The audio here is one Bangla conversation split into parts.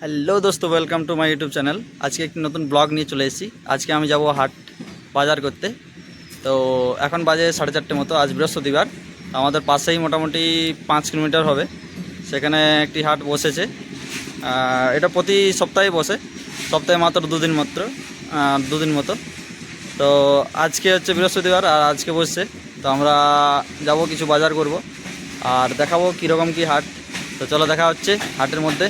হ্যালো দোস্ত welcome to my YouTube channel আজকে একটি নতুন ব্লগ নিয়ে চলে এসেছি। আজকে আমি যাব হাট বাজার করতে। তো এখন বাজে সাড়ে চারটে মতো, আজ বৃহস্পতিবার। আমাদের পাশেই মোটামুটি পাঁচ কিলোমিটার হবে। সেখানে একটি হাট বসেছে। এটা প্রতি সপ্তাহে বসে। সপ্তাহে মাত্র দুদিন মাত্র দুদিন মতো। তো আজকে হচ্ছে বৃহস্পতিবার আর আজকে বসছে। তো আমরা যাব কিছু বাজার করব। আর দেখাবো কীরকম কী হাট। তো চলো দেখা হচ্ছে হাটের মধ্যে।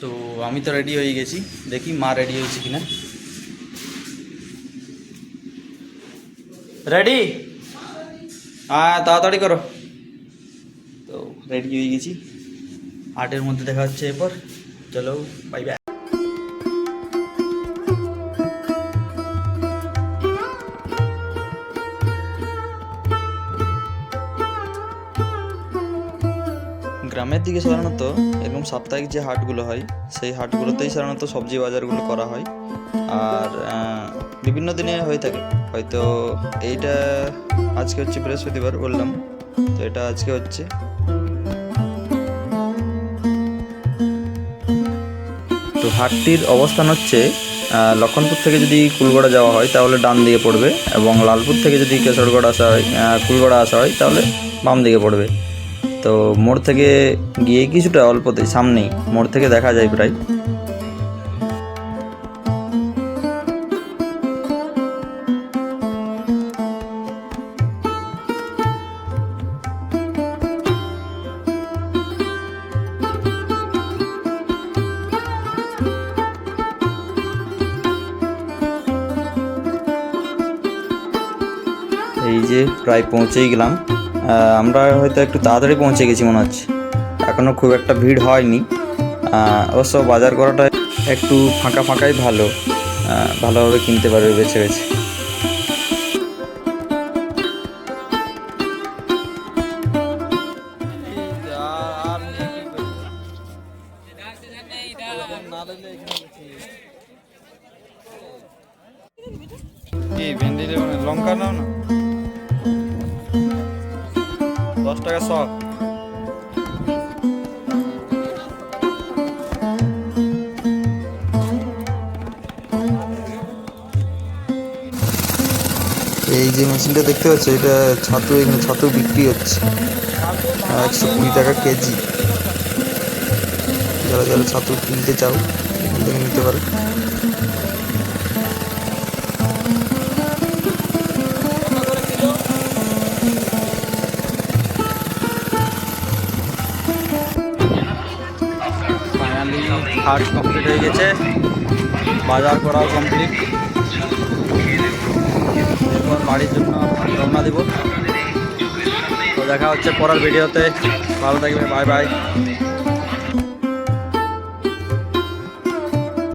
তো আমি তো রেডি হয়ে গেছি। দেখি মা রেডি হয়েছে কিনা। রেডি হ্যাঁ তাড়াতাড়ি করো। তো রেডি হয়ে গেছি। হাটের মধ্যে দেখা হচ্ছে এরপর। চলো বাই বাই গ্রামের দিকে সাধারণত এরকম সাপ্তাহিক যে হাটগুলো হয়, সেই হাটগুলোতেই সাধারণত সবজি বাজারগুলো করা হয়। আর বিভিন্ন দিনে হয়ে থাকে। হয়তো এইটা আজকে হচ্ছে বৃহস্পতিবার বললাম, তো এটা আজকে হচ্ছে। তো হাটটির অবস্থান হচ্ছে লক্ষণপুর থেকে যদি কুলগড়া যাওয়া হয়, তাহলে ডান দিকে পড়বে এবং লালপুর থেকে যদি কেশরগড় আসা হয় কুলগড়া আসা হয়, তাহলে বাম দিকে পড়বে। তো মোড় থেকে গিয়ে কিছুটা অল্পতেই সামনেই মোড় থেকে দেখা যায় প্রায়। এই যে প্রায় পৌঁছেই গেলাম। আমরা হয়তো একটু তাড়াতাড়ি পৌঁছে গেছি মনে হচ্ছে। এখনও খুব একটা ভিড় হয়নি। অবশ্য বাজার করাটা একটু ফাঁকা ফাঁকাই ভালো। ভালোভাবে কিনতে পারবে বেছে বেছে। লঙ্কা নাও না? দশ টাকা শ এই যে মেশিনটা দেখতে পাচ্ছ, এটা ছাতু, এখানে ছাতু বিক্রি হচ্ছে। একশো কুড়ি টাকা কেজি। যারা যারা ছাতু কিনতে চাও নিতে পারো। হাট কমপ্লিট হয়ে গেছে। বাজার করাও কমপ্লিট এরপর বাড়ির জন্য রওনা দেব। তো দেখা হচ্ছে পরের ভিডিওতে ভালো থাকবে বাই বাই